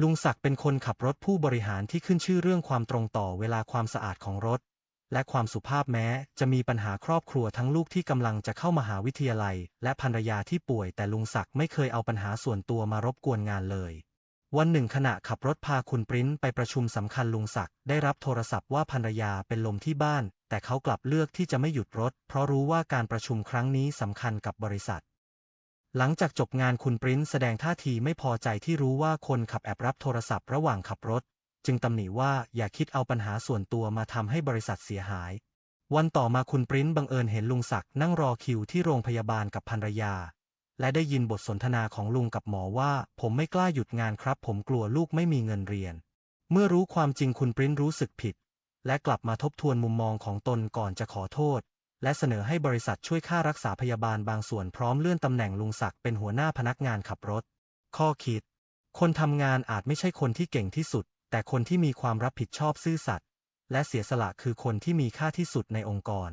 ลุงศักดิ์เป็นคนขับรถผู้บริหารที่ขึ้นชื่อเรื่องความตรงต่อเวลาความสะอาดของรถ และความสุภาพแม้ จะมีปัญหาครอบครัวทั้งลูกที่กำลังจะเข้ามหาวิทยาลัย และภรรยาที่ป่วย แต่ลุงศักดิ์ไม่เคยเอาปัญหาส่วนตัวมารบกวนงานเลย วันหนึ่งขณะขับรถพาคุณปริ้นไปประชุมสำคัญลุงศักดิ์ได้รับโทรศัพท์ว่าภรรยาเป็นลมที่บ้าน แต่เขากลับเลือกที่จะไม่หยุดรถ เพราะรู้ว่าการประชุมครั้งนี้สำคัญกับบริษัท หลังจากจบงานคุณปริ้นแสดงท่าทีไม่พอใจที่รู้ว่าคนขับแอบรับโทรศัพท์ระหว่างขับรถ จึงตำหนิว่าอย่าคิดเอาปัญหาส่วนตัวมาทำให้บริษัทเสียหาย วันต่อมาคุณปริ้นบังเอิญเห็นลุงศักดิ์นั่งรอคิวที่โรงพยาบาลกับภรรยา และได้ยินบทสนทนาของลุงกับหมอว่า ผมไม่กล้าหยุดงานครับ ผมกลัวลูกไม่มีเงินเรียน เมื่อรู้ความจริงคุณปริ้นรู้สึกผิด และกลับมาทบทวนมุมมองของตนก่อนจะขอโทษ และเสนอให้บริษัทช่วยค่ารักษาพยาบาลบางส่วนพร้อมเลื่อนตำแหน่งลุงศักดิ์เป็นหัวหน้าพนักงานขับรถ ข้อคิด คนทำงานอาจไม่ใช่คนที่เก่งที่สุด แต่คนที่มีความรับผิดชอบซื่อสัตย์และเสียสละคือคนที่มีค่าที่สุดในองค์กร